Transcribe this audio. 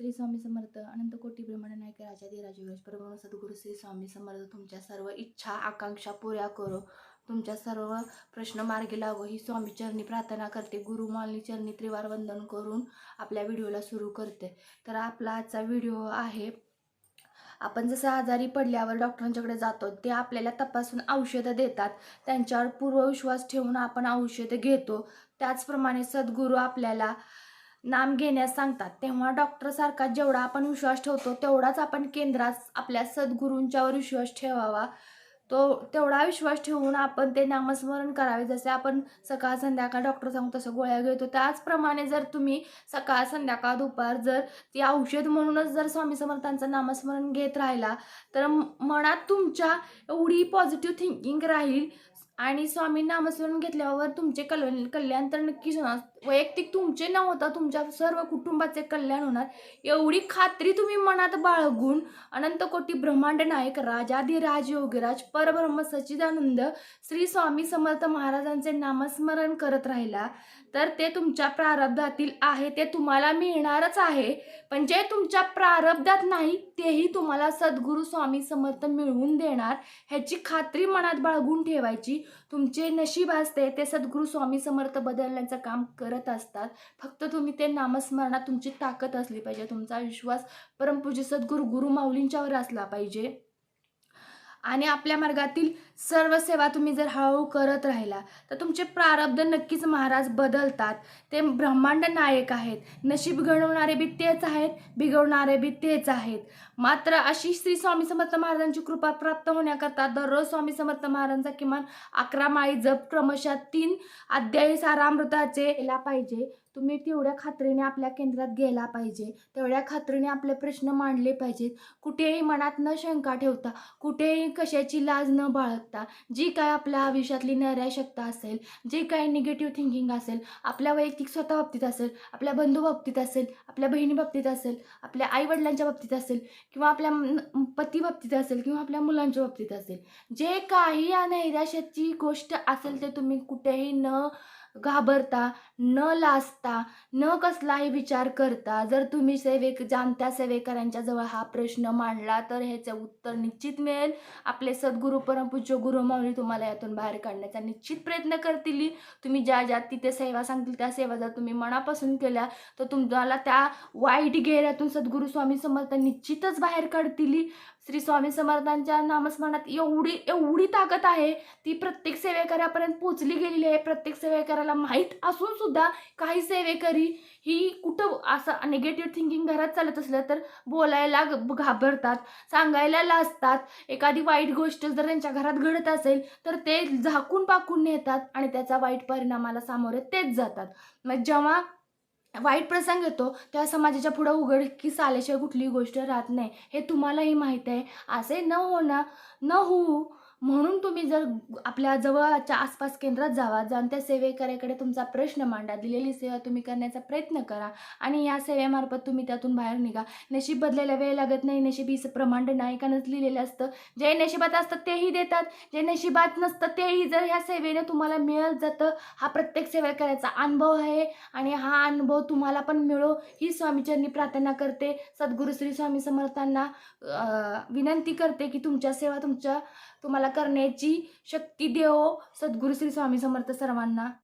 श्री स्वामी समर्थ अनंत कोटी ब्रह्मांड नायक राजाधिराज योगेश परमहंस सद्गुरू श्री स्वामी समर्थ तुमच्या सर्व इच्छा आकांक्षा पुऱ्या करो. तुमच्या सर्व प्रश्न मार्गी लागो. ही स्वामी चरणी प्रार्थना करते. गुरु मालनी चरणी त्रिवार वंदन करून आपल्या व्हिडिओला सुरू करते. तर आपला आजचा व्हिडिओ आहे आपण जसं आजारी पडल्यावर डॉक्टरांच्याकडे जातो ते आपल्याला तपासून औषधं देतात. त्यांच्यावर पूर्वविश्वास ठेवून आपण औषधं घेतो. त्याचप्रमाणे सद्गुरू आपल्याला नाम घेण्यास सांगतात. तेव्हा डॉक्टरसारखा जेवढा आपण विश्वास ठेवतो तेवढाच आपण केंद्रात आपल्या सद्गुरूंच्यावर विश्वास ठेवावा. तो तेवढा विश्वास ठेवून आपण ते नामस्मरण करावे. जसे आपण सकाळ संध्याकाळ डॉक्टर सांगू तसं गोळ्या घेतो. त्याचप्रमाणे जर तुम्ही सकाळ संध्याकाळ दुपार जर ती औषध म्हणूनच जर स्वामी समर्थांचं नामस्मरण घेत राहिला तर मनात तुमच्या एवढी पॉझिटिव्ह थिंकिंग राहील. आणि स्वामी नामस्मरण घेतल्यावर तुमचे कल्याण कल्याण तर नक्कीच होणार. वैयक्तिक तुमचे न होता तुमच्या सर्व कुटुंबाचे कल्याण होणार. एवढी खात्री तुम्ही मनात बाळगून अनंत कोटी ब्रह्मांड नायक राजाधिराज योगीराज परब्रह्म सच्चिदानंद श्री स्वामी समर्थ महाराजांचे नामस्मरण करत राहिला तर ते तुमच्या प्रारब्धातील आहे ते तुम्हाला मिळणारच आहे. पण जे तुमच्या प्रारब्धात नाही तेही तुम्हाला सद्गुरू स्वामी समर्थ मिळवून देणार ह्याची खात्री मनात बाळगून ठेवायची. तुमचे नशीब असते ते सद्गुरू स्वामी समर्थ बदलण्याचं काम करत असतात. फक्त तुम्ही ते नामस्मरणात तुमची ताकद असली पाहिजे. तुमचा विश्वास परमपूजी सद्गुरू गुरु माऊलींच्यावर असला पाहिजे. आणि आपल्या मार्गातील सर्व सेवा तुम्ही जर हळूहळू करत राहिला तर तुमचे प्रारब्ध नक्कीच महाराज बदलतात. ते ब्रह्मांड नायक आहेत. नशीब घडवणारे बी तेच आहेत बिघडवणारे बी तेच आहेत. मात्र अशी श्री स्वामी समर्थ महाराजांची कृपा प्राप्त होण्याकरता दररोज स्वामी समर्थ महाराजांचा किमान अकरा माळी जप क्रमशः तीन अध्यायी सारामृताचे केला पाहिजे. तुम्ही तेवढ्या खात्रीने आपल्या केंद्रात गेला पाहिजे. तेवढ्या खात्रीने आपले प्रश्न मांडले पाहिजेत. कुठेही मनात न शंका ठेवता कुठेही कशाची लाज न बाळगता जी काय आपल्या आयुष्यातली नैराशकता असेल जे काही निगेटिव्ह थिंकिंग असेल आपल्या वैयक्तिक स्वतः बाबतीत असेल आपल्या बंधू बाबतीत असेल आपल्या बहिणी बाबतीत असेल आपल्या आईवडिलांच्या बाबतीत असेल किंवा आपल्या पती बाबतीत असेल किंवा आपल्या मुलांच्या बाबतीत असेल. जे काही या नैराश्याची गोष्ट असेल ते तुम्ही कुठेही न घाबरता न लाजता न कसलाही विचार करता जर तुम्ही सेवेक जाणत्या सेवेकरांच्या जवळ हा प्रश्न मांडला तर ह्याचं उत्तर निश्चित मिळेल. आपले सद्गुरू परमपूज्य गुरुमाऊली तुम्हाला यातून बाहेर काढण्याचा निश्चित प्रयत्न करतील. तुम्ही ज्या ज्या तिथे सेवा सांगतील त्या सेवा जर तुम्ही मनापासून केल्या तर तुम्हाला त्या वाईट घेऱ्यातून सद्गुरू स्वामी समर्थ निश्चितच बाहेर काढतील. श्री स्वामी समर्थांच्या नामस्मरणात एवढी एवढी ताकद आहे ती प्रत्येक सेवेकऱ्यापर्यंत पोचली गेलेली आहे. प्रत्येक सेवेकऱ्याला माहीत असून सुद्धा काही सेवेकरी ही कुठं असं निगेटिव्ह थिंकिंग घरात चालत असलं तर बोलायला ग- घाबरतात सांगायला लाजतात. एखादी वाईट गोष्ट जर त्यांच्या घरात घडत असेल तर ते झाकून पाकून नेतात आणि त्याचा वाईट परिणामाला सामोरे तेच जातात. मग जेव्हा वाईट प्रसंग येतो तेव्हा समाजाच्या पुढं उघडकीस आल्याशिवाय कुठलीही गोष्ट राहत नाही. हे तुम्हालाही माहीत आहे. असे न होणं न होऊ म्हणून तुम्ही जर आपल्या जवळच्या आसपास केंद्रात जावा जाऊन त्या सेवेकऱ्याकडे तुमचा प्रश्न मांडा दिलेली सेवा तुम्ही करण्याचा प्रयत्न करा आणि या सेवेमार्फत तुम्ही त्यातून बाहेर निघा. नशीब बदलायला वेळ लागत नाही नशीब ही प्रमांड नायकानंच लिहिलेलं असतं. जे नशिबात असतं तेही देतात जे नशिबात नसतं तेही जर ह्या सेवेने तुम्हाला मिळत जातं हा प्रत्येक सेवेकऱ्याचा अनुभव आहे आणि हा अनुभव तुम्हाला पण मिळो. ही स्वामीचरणी प्रार्थना करते सद्गुरू श्री स्वामी समर्थांना विनंती करते की तुमच्या सेवा तुमच्या तुम्हाला करण्याची शक्ती देव. सद्गुरू श्री स्वामी समर्थ सर्वांना.